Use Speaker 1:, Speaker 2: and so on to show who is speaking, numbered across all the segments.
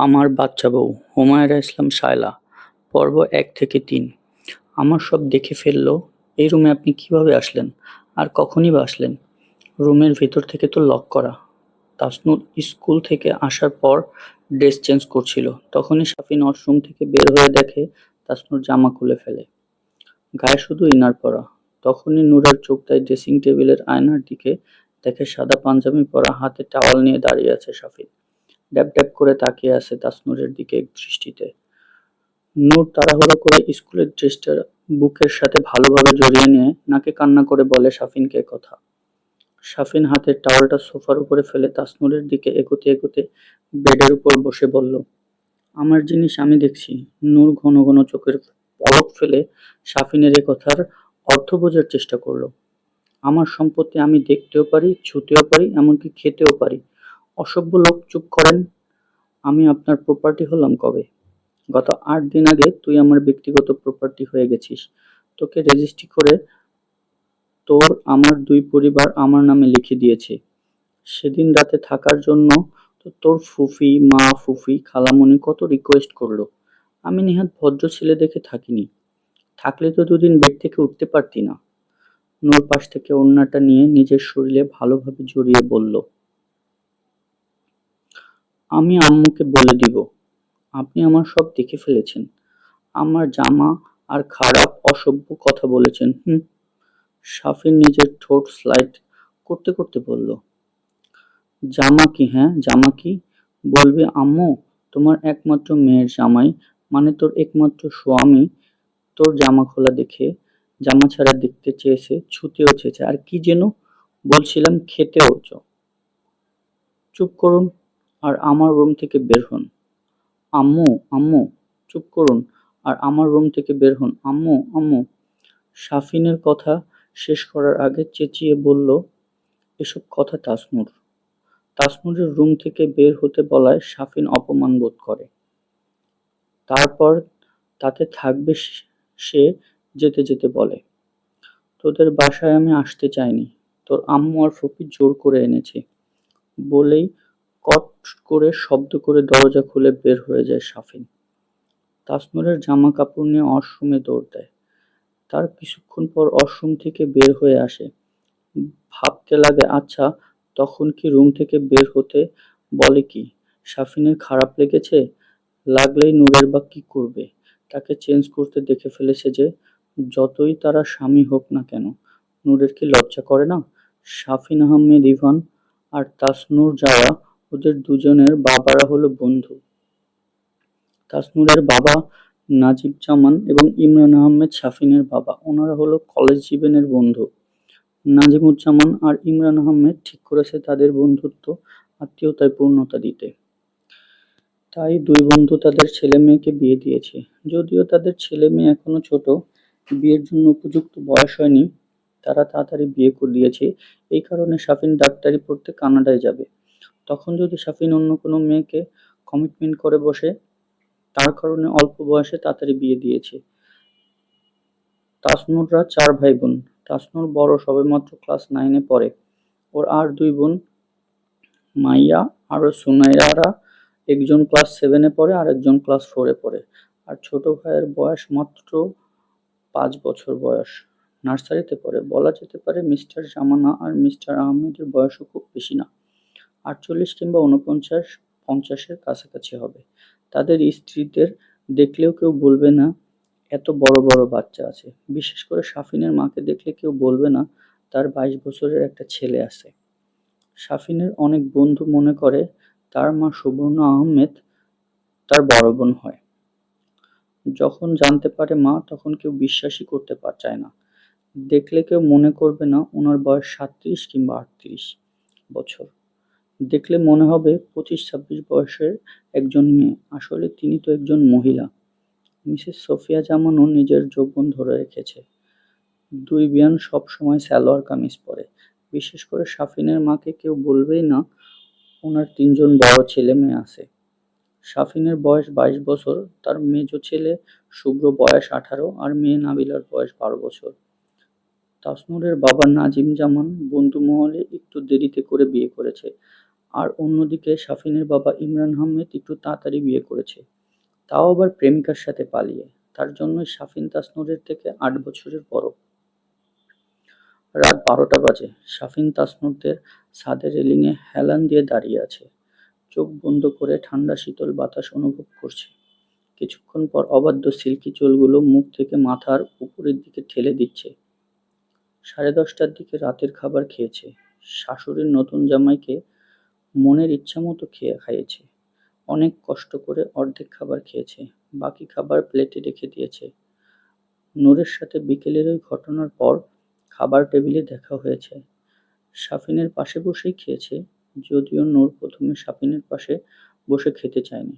Speaker 1: আমার বাচ্চা বউ, হুমায়রা ইসলাম শায়লা, পর্ব এক থেকে তিন। আমার সব দেখে ফেলল, এই রুমে আপনি কীভাবে আসলেন? আর কখনই বা আসলেন? রুমের ভেতর থেকে তো লক করা। তাসনুর স্কুল থেকে আসার পর ড্রেস চেঞ্জ করছিল। তখনই সাফিন ওয়াশরুম থেকে বের হয়ে দেখে তাসনুর জামা খুলে ফেলে। গায়ে শুধু ইনার পরা। তখনই নূরার চোখ দেয় ড্রেসিং টেবিলের আয়নার দিকে দেখে সাদা পাঞ্জাবি পরা হাতে টাওয়াল নিয়ে দাঁড়িয়ে আছে সাফিন ড্যাব ড্যাব করে তাকিয়ে আছে তাসনুরের দিকে এক দৃষ্টিতে। নূর তাড়াহুড়ো করে স্কুলের ড্রেসটা বুকের সাথে ভালোভাবে জড়িয়ে নিয়ে নাকে কান্না করে বলে সাফিনকে কথা। সাফিন হাতের টাওয়ালটা সোফার উপরে ফেলে তাসনুরের দিকে এগোতে এগোতে বেডের উপর বসে বলল, আমার জিনিস আমি দেখছি। নূর ঘন ঘন চোখের পলক ফেলে সাফিনের এ কথার অর্থ বোঝার চেষ্টা করল, আমার সম্পত্তি আমি দেখতেও পারি, ছুতেও পারি, এমনকি খেতেও পারি। অসভ্য লোক চুপ করেন। আমি আপনার প্রপার্টি হলাম কবে? গত আট দিন আগে তুই আমার ব্যক্তিগত প্রপার্টি হয়ে গেছিস। তোকে রেজিস্ট্রি করে তোর আমার দুই পরিবার আমার নামে লিখে দিয়েছে। সেদিন রাতে থাকার জন্য তো তোর ফুফি, মা, ফুফি, খালামণি কত রিকোয়েস্ট করল। আমি নিহাত ভদ্র ছেলে দেখে থাকিনি। থাকলে তো দুদিন বেড থেকে উঠতে পারতি না। নূর পাশ থেকে ওড়নাটা নিয়ে নিজের শরীরে ভালোভাবে জড়িয়ে বলল আমি আম্মুকে বলে দিব, আপনি আমার সব দেখে ফেলেছেন। আমার জামা আর খারাপ, অসভ্য কথা বলেছেন, হুম? সাফিন নিজের ঠোঁট স্লাইড করতে করতে বলল, জামা কি হ্যাঁ? জামা কি? বলবে, আম্মু, তোমার একমাত্র মেয়ের জামাই মানে তোর একমাত্র স্বামী, তোর জামা খোলা দেখে, জামা ছাড়া দেখতে চেয়েছে, ছুতেও চেয়েছে, আর কি যেন বলছিলাম, খেতেও চ। চুপ করুন। আর আমার রুম থেকে বের হন। আম্মু আম্মু, চুপ করুন। আর আমার রুম থেকে বের হন। আম্মু আম্মু। সাফিনের কথা শেষ করার আগে চেঁচিয়ে বলল, এসব কথা তাসনুর। তাসনুরের রুম থেকে বের হতে বলায় সাফিন অপমান বোধ করে। তারপর তাতে থাকবে সে যেতে যেতে বলে, তোদের বাসায় আমি আসতে চাইনি। তোর আম্মু আর ফকির জোর করে এনেছে। বলেই কট করে শব্দ করে দরজা খুলে বের হয়ে যায় সাফিন তাসনুরের জামা কাপড় নিয়ে অশ্রমে দৌড় দেয়। তার কিছুক্ষণ পর অশ্রম থেকে বের হয়ে আসে। ভাবতে লাগে আচ্ছা তখন কি রুম থেকে বের হতে বলে কি? সাফিনের খারাপ লেগেছে? লাগলেই নূরের বা কি করবে? তাকে চেঞ্জ করতে দেখে ফেলেছে যে, যতই তারা স্বামী হোক না কেন, নূরের কি লজ্জা করে না? সাফিন আহমেদ, ইভান আর তাসনুর যাওয়া ওদের দুজনের বাবারা হলো বন্ধু। তাসনুরের বাবা নাজিব জামান এবং ইমরান আহমেদ শাফিনের বাবা। ওনারা হলো কলেজ জীবনের বন্ধু। নাজিমুজ্জামান আর ইমরান আহমেদ ঠিক করেছে তাদের বন্ধুত্ব আত্মীয়তায় পূর্ণতা দিতে। তাই দুই বন্ধু তাদের ছেলে মেয়েকে বিয়ে দিয়েছে। যদিও তাদের ছেলে মেয়ে এখনও ছোট, বিয়ের জন্য উপযুক্ত বয়স হয়নি, তারা তাড়াতাড়ি বিয়ে করে দিয়েছে। এই কারণে শাফিন ডাক্তারি পড়তে কানাডায় যাবে। তখন যদি সাফিন অন্য কোনো মেয়েকে কমিটমেন্ট করে বসে, তার কারণে অল্প বয়সে তাড়াতাড়ি বিয়ে দিয়েছে। তাসনুররা চার ভাই বোন তাসনুর বড় সবেমাত্র ক্লাস নাইনে পড়ে। ওর আর দুই বোন, মাইয়া আর সুনাইরারা একজন ক্লাস সেভেনে পড়ে আর একজন ক্লাস ফোরে পড়ে। আর ছোট ভাইয়ের বয়স মাত্র পাঁচ বছর বয়স। নার্সারিতে পড়ে। বলা যেতে পারে মিস্টার জামানা আর মিস্টার আহমেদের বয়সও খুব বেশি না। আটচল্লিশ কিংবা উনপঞ্চাশ পঞ্চাশের কাছাকাছি হবে। তাদের স্ত্রীদের দেখলেও কেউ বলবে না, এত বড় বড় বাচ্চা আছে। বিশেষ করে সাফিনের মাকে দেখলে কেউ বলবে না, তার বাইশ বছরের একটা ছেলে আছে। সাফিনের অনেক বন্ধু মনে করে, তার মা সুবর্ণ আহমেদ, তার বড় বোন হয়। যখন জানতে পারে মা, তখন কেউ বিশ্বাসই করতে পার চায় না। দেখলে কেউ মনে করবে না, ওনার বয়স সাতত্রিশ কিংবা আটত্রিশ বছর। দেখলে মনে হবে পঁচিশ ছাব্বিশ বয়সের একজন মেয়ে। আসলে তিনি তো একজন মহিলা। মিসেস সোফিয়া জামানও নিজের যৌবন ধরে রেখেছে। দুই বিয়ান সব সময় সালোয়ার কামিজ পরে। বিশেষ করে সাফিনের মাকে কেউ বলবেই না, ওনার তিনজন বড় ছেলে মেয়ে আছে। সাফিনের বয়স বাইশ বছর, তার মেজ ছেলে শুভ্র বয়স আঠারো আর মেয়ে নাবিলার বয়স বারো বছর। তাসনুরের বাবা নাজিম জামান বন্ধু মহলে একটু দেরিতে করে বিয়ে করেছে। আর অন্যদিকে শাফিনের বাবা ইমরান আহমেদ একটু তাড়াতাড়ি বিয়ে করেছে। তাও আবার প্রেমিকার সাথে পালিয়ে। তার জন্যই শাফিন তাসনুরের থেকে আট বছরের বড়। রাত বারোটা বাজে। শাফিন তাসনুরদের ছাদের রেলিংয়ে হেলান দিয়ে দাঁড়িয়ে আছে। চোখ বন্ধ করে ঠান্ডা শীতল বাতাস অনুভব করছে। কিছুক্ষণ পর অবাধ্য সিল্কি চুলগুলো মুখ থেকে মাথার উপরের দিকে ঠেলে দিচ্ছে। সাড়ে দশটার দিকে রাতের খাবার খেয়েছে। শাশুড়ির নতুন জামাইকে মনের ইচ্ছা মতো খেয়ে খাইয়েছে। অনেক কষ্ট করে অর্ধেক খাবার খেয়েছে, বাকি খাবার প্লেটে রেখে দিয়েছে। নূরের সাথে বিকেলের ওই ঘটনার পর খাবার টেবিলে দেখা হয়েছে। সাফিনের পাশে বসেই খেয়েছে, যদিও নূর প্রথমে সাফিনের পাশে বসে খেতে চায়নি।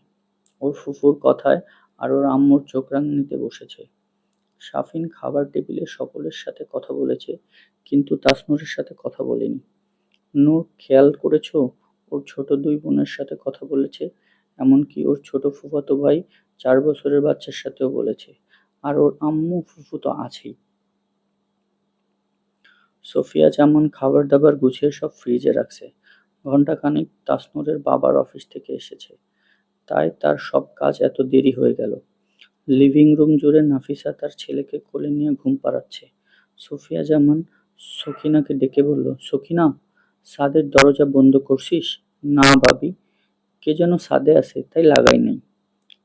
Speaker 1: ওর ফুফুর কথায় আর ওর আম্মুর চোখ রাঙানিতে বসেছে। সাফিন খাবার টেবিলে সকলের সাথে কথা বলেছে, কিন্তু তাসনুরের সাথে কথা বলেনি। নূর, খেয়াল করেছ? ওর ছোট দুই বোনের সাথে কথা বলেছে, এমনকি ওর ছোট ফুফাতো ভাই চার বছরের বাচ্চার সাথেও বলেছে, আর ওর আম্মু ফুফু তো আছেই। সোফিয়া জামান খাবার দাবার গুছিয়ে সব ফ্রিজে রাখছে, ঘণ্টাখানেক তাসনুরের বাবার অফিস থেকে এসেছে, তাই তার সব কাজ এত দেরি হয়ে গেল। লিভিং রুম জুড়ে নাফিসা তার ছেলেকে কোলে নিয়ে ঘুম পাড়াচ্ছে। সোফিয়া জামান সখিনাকে ডেকে বলল, সখিনা, সাদের দরজা বন্ধ করছিস? না ভাবি। কে যেন সাদে আছে, তাই লাগাই নাই।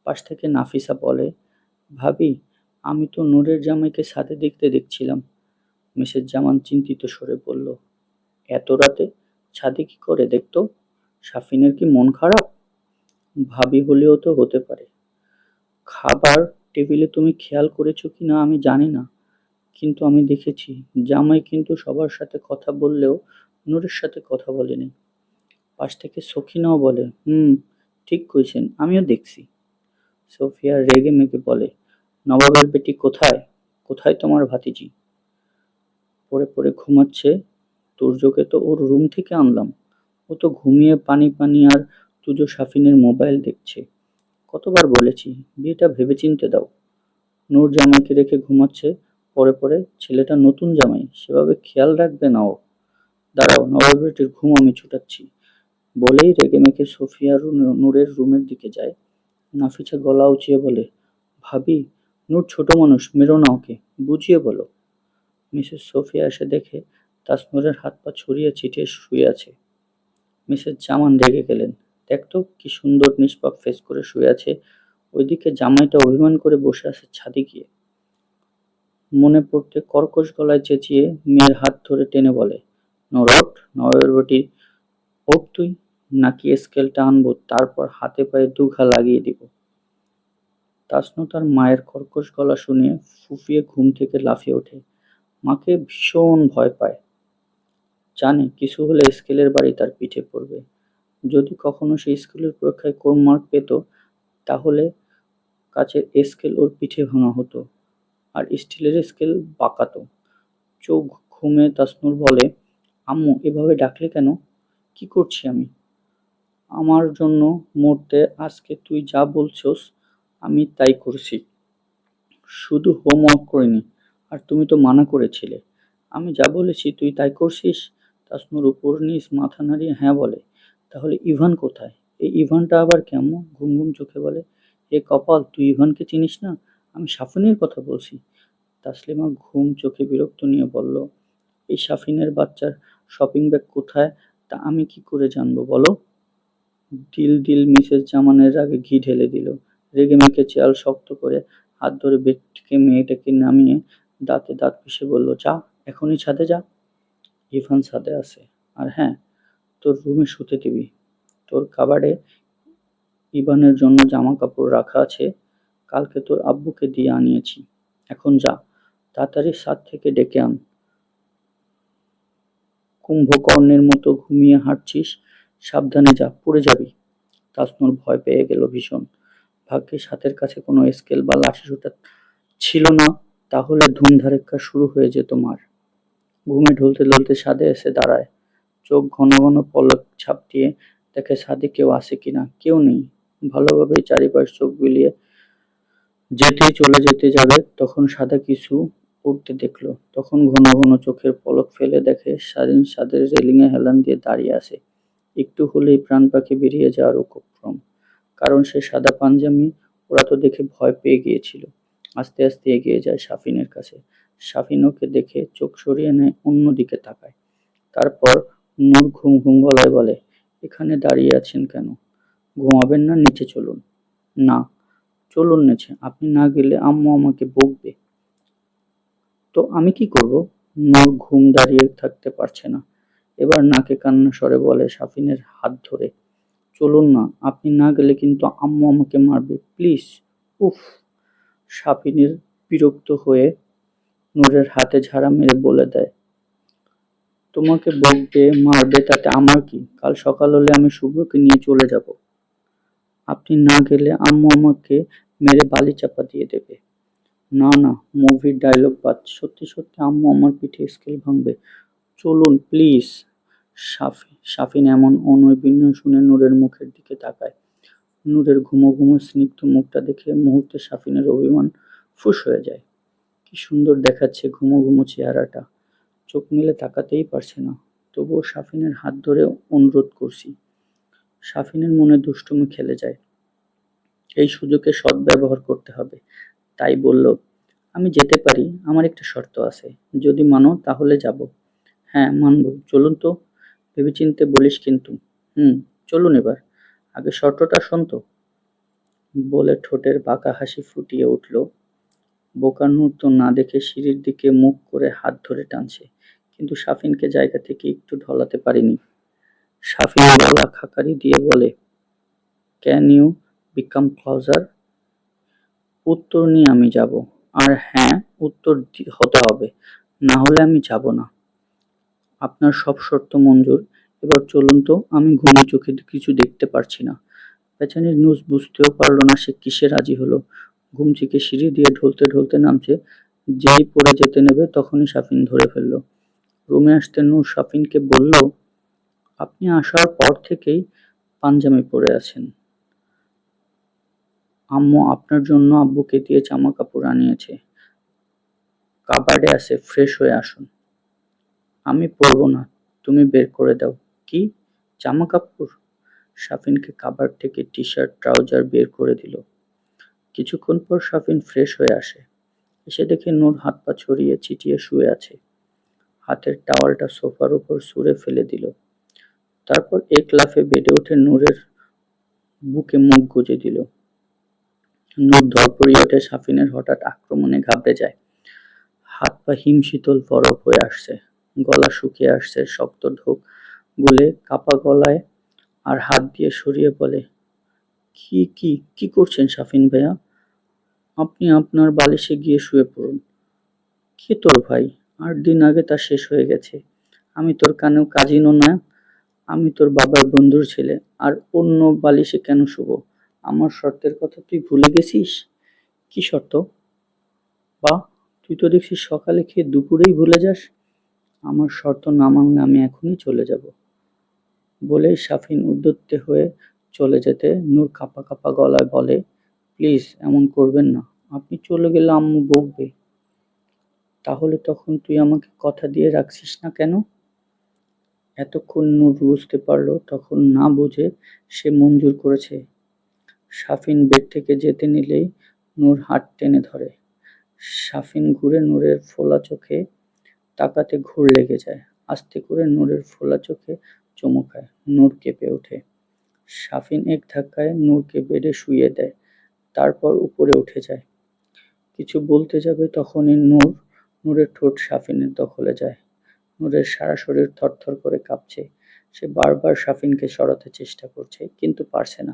Speaker 1: পাশ থেকে নাফিসা বলে, ভাবি, আমি তো নূরের জামাইকে সাদে দেখতে দেখছিলাম। মিসেস জামান চিন্তিত স্বরে বলল, এত রাতে ছাদে কি করে দেখতো? সাফিনের কি মন খারাপ? ভাবি হলেও তো হতে পারে। খাবার টেবিলে তুমি খেয়াল করেছ কি না আমি জানি না। কিন্তু আমি দেখেছি, জামাই কিন্তু সবার সাথে কথা বললেও নূরের সাথে কথা বলেনি। পাশ থেকে সখিনাও বলে, হুম, ঠিক কইছেন, আমিও দেখছি। সোফিয়া রেগে মেগে বলে, নবাবের বেটি কোথায়? কোথায় তোমার ভাতিজি? পড়ে পড়ে ঘুমাচ্ছে তুর্যকে তো ওর রুম থেকে আনলাম। ও তো ঘুমিয়ে পানি পানি আর তুজো সাফিনের মোবাইল দেখছে। কতবার বলেছি, বিয়েটা ভেবেচিন্তে দাও। নূর জামাইকে রেখে ঘুমাচ্ছে পরে পরে ছেলেটা নতুন জামাই, সেভাবে খেয়াল রাখবে না ও। দাঁড়াও নবাবেটির ঘুম আমি ছুটাচ্ছি। বলেই রেগে মেখে সোফিয়া নূরের রুমের দিকে যায়। নাফিসা গলা উঁচিয়ে বলে, ভাবি, নূর ছোট মানুষ, মেরো না ওকে, বুঝিয়ে বলো। মিসেস সোফিয়া এসে দেখে তাসনুরের হাত পা ছড়িয়ে ছিটিয়ে শুয়ে আছে। মিসেস জামান রেগে গেলেন। দেখতো কি সুন্দর নিষ্পাপ ফেস করে শুয়ে আছে। ওইদিকে জামাইটা অভিমান করে বসে আছে ছাদে গিয়ে। মনে পড়তে কর্কশ গলায় চেঁচিয়ে মেয়ের হাত ধরে টেনে বলে, নরট নয়ের বটি ওঠ তুই? নাকি স্কেলটা আনব তারপর হাতে পায়ে দুঘা লাগিয়ে দিব। তাসনু তার মায়ের কর্কশ গলা শুনে ফুফিয়ে ঘুম থেকে লাফিয়ে ওঠে। মাকে ভীষণ ভয় পায়। জানে কিছু হলে স্কেলের বাড়ি তার পিঠে পড়বে। যদি কখনো সে স্কুলের পরীক্ষায় কম মার্ক পেত, তাহলে কাচের স্কেল ওর পিঠে ভাঙা হতো আর স্টিলের স্কেল বাঁকাতো। চোখ ঘুমে তাসনুর বলে, আম্মু, এভাবে ডাকলে কেন? কি করছি আমি? আমার জন্য মরতে আজকে তুই যা বলছস, আমি তাই করছি। শুধু হোমওয়ার্ক করিনি, আর তুমি তো মানা করেছিলে। আমি যা বলেছি তুই তাই করছিস? তাসনুর উপর নিচ মাথা নাড়িয়ে হ্যাঁ বলে। তাহলে ইভান কোথায়? এই ইভানটা আবার কেমন? ঘুম ঘুম চোখে বলে এ কপাল, তুই ইভানকে চিনিস না? আমি সাফিনের কথা বলছি। তাসলিমা ঘুম চোখে বিরক্ত নিয়ে বলল, এই সাফিনের বাচ্চার শপিং ব্যাগ কোথায়? তা আমি কি করে জানব বলো? দিল মিসেস জামানের রাগে ঘি ঢেলে দিল। রেগে মেখে চেয়াল শক্ত করে হাত ধরে বেড থেকে মেয়েটাকে নামিয়ে দাঁতে দাঁত পিষে বলল, যা, এখনই ছাদে যা। ইভান ছাদে আছে। আর হ্যাঁ তোর রুমে শুতে দিবি। তোর কাবাডে ইভানের জন্য জামা কাপড় রাখা আছে। কালকে তোর আব্বুকে দিয়ে আনিয়েছি। এখন যা, তাড়াতাড়ি ছাদ থেকে ডেকে আন। কুম্ভকর্ণের মতো ঘুমিয়ে হাঁটছিস সাবধানে যা, পড়ে যাবি। তাসনুর ভয় পেয়ে গেল ভীষণ। ভাগ্যে হাতের কাছে কোনো স্কেল বা লাঠি সোটা ছিল না, তাহলে ধুমধারেক্কা শুরু হয়ে যেত মার। ঘুমে ঢলতে ঢলতে সাদে এসে দাঁড়ায়। চোখ ঘন ঘন পলক ছাপ দিয়ে দেখে সাদে কেউ আসে কিনা কেউ নেই। ভালোভাবে চারিপাশ চোখ বিলিয়ে যেতেই চলে যেতে যাবে, তখন সাদা কিছু উঠতে দেখল। তখন ঘন ঘন চোখের পলক ফেলে দেখে স্বাধীন সাদের রেলিংয়ে হেলান দিয়ে দাঁড়িয়ে আছে। একটু হলেই প্রাণ পাখি বেরিয়ে যাওয়ার উপক্রম। কারণ সে সাদা পাঞ্জামি, ওরা তো দেখে ভয় পেয়ে গিয়েছিল। আস্তে আস্তে এগিয়ে যায় সাফিনের কাছে। সাফিন ওকে দেখে চোখ সরিয়ে নেয়, অন্যদিকে তাকায়। তারপর নূর ঘুম ঘুম গলায় বলে, এখানে দাঁড়িয়ে আছেন কেন? ঘুমাবেন না, নিচে চলুন। না, চলুন নিচে, আপনি না গেলে আম্মু আমাকে বকবে। তো আমি কি করব? নূর ঘুম দাঁড়িয়ে থাকতে পারছে না। এবার নাকে কান্না স্বরে বলে, সাফিনের হাত ধরে, চলুন না, আপনি না গেলে কিন্তু আম্মু আমাকে মারবে, প্লিজ। উফ, সাফিনের বিরক্ত হয়ে নূরের হাতে ঝাড়া মেরে বলে দেয়, তোমাকে বকবে মারবে তাতে আমার কি? কাল সকাল হলে আমি শুভ্রকে নিয়ে চলে যাব। আপনি না গেলে আম্মু আমাকে মেরে বালি চাপা দিয়ে দেবে। না না, মুভির ডায়লগ বাদ, সত্যি সত্যি আম্মু আমার পিঠে স্কেল ভাঙবে। চলুন, প্লিজ। সাফিন এমন অনৈবিন্য শুনে নূরের মুখের দিকে তাকায়। নূরের ঘুমো ঘুমো স্নিগ্ধ মুখটা দেখে মুহূর্তে সাফিনের অভিমান ফুস হয়ে যায়। কি সুন্দর দেখাচ্ছে ঘুমো ঘুমো চেহারাটা। চোখ মেলে তাকাতেই পারছে না। তবুও সাফিনের হাত ধরে অনুরোধ করছি। সাফিনের মনে দুষ্টুমি খেলে যায়। এই সুযোগে সদ্ব্যবহার করতে হবে। তাই বলল, আমি যেতে পারি, আমার একটা শর্ত আছে। যদি মানো তাহলে যাব। হ্যাঁ মানব। চলুন তো। ভেবেচিন্তে বলিস কিন্তু। হুম, চলুন এবার। আগে শর্তটা শোন তো। বলে ঠোঁটের বাঁকা হাসি ফুটিয়ে উঠল। বোকার নূর তো না দেখে সিঁড়ির দিকে মুখ করে হাত ধরে টানছে। কিন্তু সাফিনকে জায়গা থেকে একটু ঢলাতে পারিনি। সাফিন গলা খাকারি দিয়ে বলে ক্যান ইউ বিকাম ক্লোজার উত্তর নিয়ে আমি যাব। আর হ্যাঁ উত্তর হতে হবে। না হলে আমি যাব না। আপনার সব শর্ত মঞ্জুর। এবার চলুন তো, আমি ঘুমে চোখে কিছু দেখতে পারছি না। পেছনের নিউজ বুঝতেও পারল না সে কিসে রাজি হলো। ঘুম থেকে সিঁড়ি দিয়ে ঢলতে ঢলতে নামছে, যেই পড়ে যেতে নেবে তখনই সাফিন ধরে ফেলল। রুমে আসতে নূর সাফিনকে বলল, আপনি আসার পর থেকেই পাঞ্জামি পরে আছেন। আম্মু আপনার জন্য আব্বুকে দিয়ে জামা কাপড় আনিয়েছে। কাবার্ডে আছে, ফ্রেশ হয়ে আসুন। আমি পরবো না, তুমি বের করে দাও। কি? জামা কাপড় সাফিনকে কাবার থেকে টি শার্ট ট্রাউজার বের করে দিল। কিছুক্ষণ পর সাফিন ফ্রেশ হয়ে আসে। এসে দেখে নূর হাত পা ছড়িয়ে চিটিয়ে শুয়ে আছে। হাতের টাওয়ালটা সোফার উপর সুরে ফেলে দিল। তারপর এক লাফে বেডে উঠে নূরের বুকে মুখ গুজে দিল। নূর ধরপড়িয়ে ওঠে সাফিনের হঠাৎ আক্রমণে ঘাবড়ে যায়। হাত পা হিমশীতল বরফ হয়ে আসছে। গলা শুকিয়ে আসছে, শক্ত ঢোক গলে কাপা গলায় আর হাত দিয়ে সরিয়ে বলে, কি কি কি করছেন সাফিন ভাইয়া? আপনি আপনার বালিশে গিয়ে শুয়ে পড়ুন। কে তোর ভাই? আট দিন আগে তা শেষ হয়ে গেছে। আমি তোর কানেও কাজিনও না, আমি তোর বাবার বন্ধুর ছেলে। আর অন্য বালিশে কেন শুভ আমার শর্তের কথা তুই ভুলে গেছিস? কি শর্ত? বা, তুই তো দেখছিস সকালে খেয়ে দুপুরেই ভুলে যাস। আমার শর্ত না মানলে আমি এখনই চলে যাব। বলে সাফিন উদ্যত্তে হয়ে চলে যেতে নূর কাপা কাপা গলায় বলে, প্লিজ, এমন করবেন না। আপনি চলে গেলে আম্মু বকবে। তাহলে তখন তুই আমাকে কথা দিয়ে রাখছিস না কেন? এতক্ষণ নূর বুঝতে পারল, তখন না বুঝে সে মঞ্জুর করেছে। সাফিন বেড থেকে যেতে নিলেই নূর হাত টেনে ধরে। সাফিন ঘুরে নূরের ফোলা চোখে তাকাতে ঘুর লেগে যায়। আস্তে করে নূরের ফোলা চোখে চমকায় নূর কেঁপে ওঠে। সাফিন এক ধাক্কায় নূরকে বেডে শুইয়ে দেয়। তারপর উপরে উঠে যায়। কিছু বলতে যাবে তখনই নূর, নূরের ঠোঁট সাফিনের দখলে যায়। নূরের সারা শরীর থরথর করে কাঁপছে। সে বারবার সাফিনকে সরাতে চেষ্টা করছে, কিন্তু পারছে না।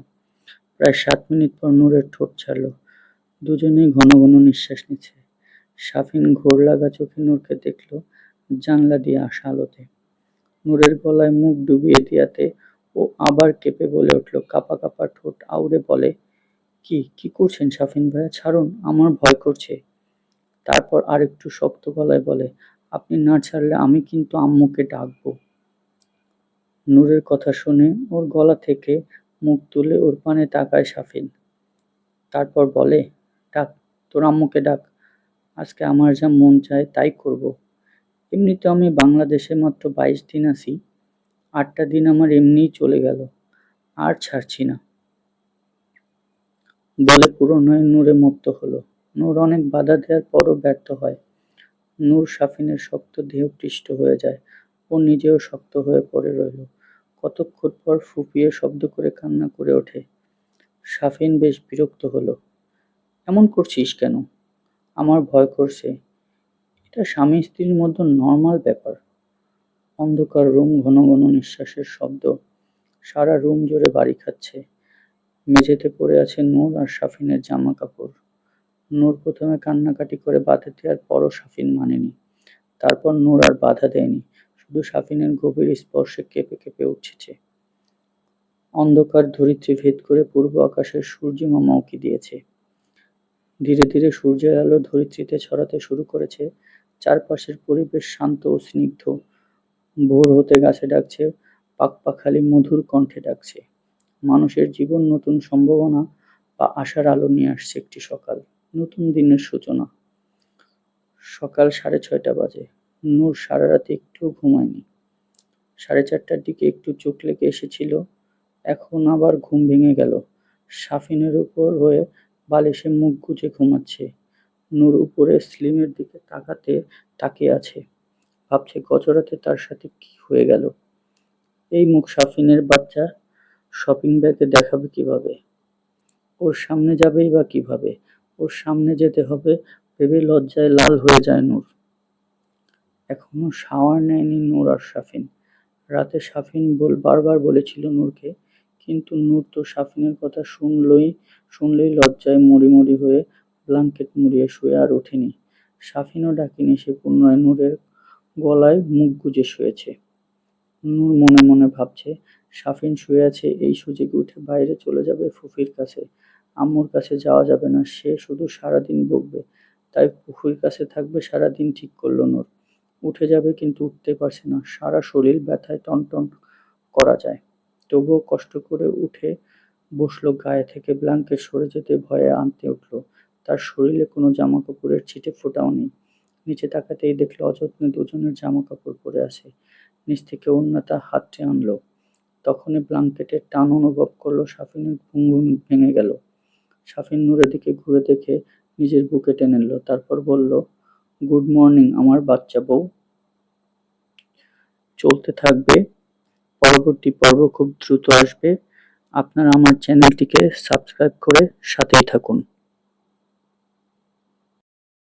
Speaker 1: প্রায় সাত মিনিট পর নূরের ঠোঁট ছাড়ল। দুজনেই ঘন ঘন নিঃশ্বাস নিচ্ছে। সাফিন ঘোর লাগা চোখে নূরকে দেখল। জানলা দিয়ে আসা আলোতে। নূরের গলায় মুখ ডুবিয়ে দিয়াতে ও আবার কেঁপে বলে উঠল, কাপা কাপা ঠোঁট আউড়ে বলে, কি কি করছেন সাফিন ভাইয়া? ছাড়ুন, আমার ভয় করছে। তারপর আরেকটু শক্ত গলায় বলে, আপনি না ছাড়লে আমি কিন্তু আম্মুকে ডাকবো। নূরের কথা শুনে ওর গলা থেকে মুখ তুলে ওর পানে তাকায় সাফিন। তারপর বলে, ডাক, তোর আম্মুকে ডাক। আজকে আমার যা মন চায় তাই করব। এমনিতে আমি বাংলাদেশে মাত্র বাইশ দিন আছি। আটটা দিন আমার এমনিই চলে গেল। আর ছাড়ছি না। বলে পুরোনয় নূরে মত্ত হলো। নূর অনেক বাধা দেওয়ার পরও ব্যর্থ হয়। নূর সাফিনের শক্ত দেহ পৃষ্ঠ হয়ে যায়। ও নিজেও শক্ত হয়ে পড়ে রইল। কতক্ষণ পর ফুপিয়ে শব্দ করে কান্না করে ওঠে। সাফিন বেশ বিরক্ত হলো। এমন করছিস কেন? আমার ভয় করছে। এটা স্বামী স্ত্রীর মধ্যে নর্মাল ব্যাপার। অন্ধকার রুম ঘন ঘন নিঃশ্বাসের শব্দ। সারা রুম জুড়ে বাড়ি খাচ্ছে। মেঝেতে পড়ে আছে নূর আর সাফিনের জামা কাপড় নূর প্রথমে কান্নাকাটি করে বাধা দেওয়ার পরও সাফিন মানেনি। তারপর নূর আর বাধা দেয়নি। শুধু সাফিনের গভীর স্পর্শে কেঁপে কেঁপে উঠেছে। অন্ধকার ধরিত্রী ভেদ করে পূর্ব আকাশের সূর্যিমা উকি দিয়েছে? ধীরে ধীরে সূর্যের আলো ধরিত্রীতে ছড়াতে শুরু করেছে। চারপাশের পরিবেশ শান্ত ও স্নিগ্ধ। ভোর হতে গাছে ডাকছে, পাকপাখালি মধুর কণ্ঠে ডাকছে। মানুষের জীবন নতুন সম্ভাবনা বা আশার আলো নিয়ে আসছে একটি সকাল, নতুন দিনের সূচনা। সকাল সাড়ে ছয়টা বাজে, নূর সারা রাতে একটুও ঘুমায়নি। সাড়ে চারটার দিকে একটু চোখ লেগে এসেছিল, এখন আবার ঘুম ভেঙে গেল। সাফিনের উপর হয়ে বালিশে মুখ গুজে ঘুমাচ্ছে। নূর উপরে স্লিমের দিকে তাকাতে তাকিয়ে আছে। ভাবছে, গজরাতে তার সাথে কি হয়ে গেল? এই মুখ সাফিনের বাচ্চা শপিং ব্যাগে দেখাবে কীভাবে? ওর সামনে যাবেই বা কীভাবে? ওর সামনে যেতে হবে ভেবে লজ্জায় লাল হয়ে যায় নূর। এখনও শাওয়ার নেয়নি নূর আর সাফিন। রাতে সাফিন বল বারবার বলেছিল নূরকে, কিন্তু নূর তো সাফিনের কথা শুনলই শুনলেই লজ্জায় মরি মরি হয়ে ব্লাঙ্কেট মুড়িয়ে শুয়ে আর ওঠেনি। সাফিনও ডাকিনি, সে পুনরায় নূরের গলায় মুখ গুজে শুয়েছে। নূর মনে মনে ভাবছে, সাফিন শুয়ে আছে এই সুযোগে উঠে বাইরে চলে যাবে ফুফির কাছে। আম্মুর কাছে যাওয়া যাবে না, সে শুধু সারাদিন বকবে। তাই ফুফির কাছে থাকবে সারাদিন ঠিক করল নূর। উঠে যাবে কিন্তু উঠতে পারছে না, সারা শরীর ব্যথায় টনটন করা যায়। তবুও কষ্ট করে উঠে বসল গায়ে থেকে ব্ল্যাঙ্কেট সরে যেতে ভয়ে আনতে উঠল। তার শরীরে কোনো জামা কাপড়ের ছিটে ফোটাও নেই। নিচে তাকাতেই দেখল অযত্নে দুজনের জামা কাপড় পরে আছে। নিচ থেকে অন্যতা হাতটে আনলো। তখনই ব্লাঙ্কেটের টান অনুভব করল সাফিনের ঘুম ভেঙে গেল। সাফিন নূরের দিকে ঘুরে দেখে নিজের বুকে টেনে নিল, তারপর বলল, গুড মর্নিং আমার বাচ্চা বউ। চলতে থাকবে। পরবর্তী পর্ব খুব দ্রুত আসবে। আপনারা আমার চ্যানেলটিকে সাবস্ক্রাইব করে সাথেই থাকুন।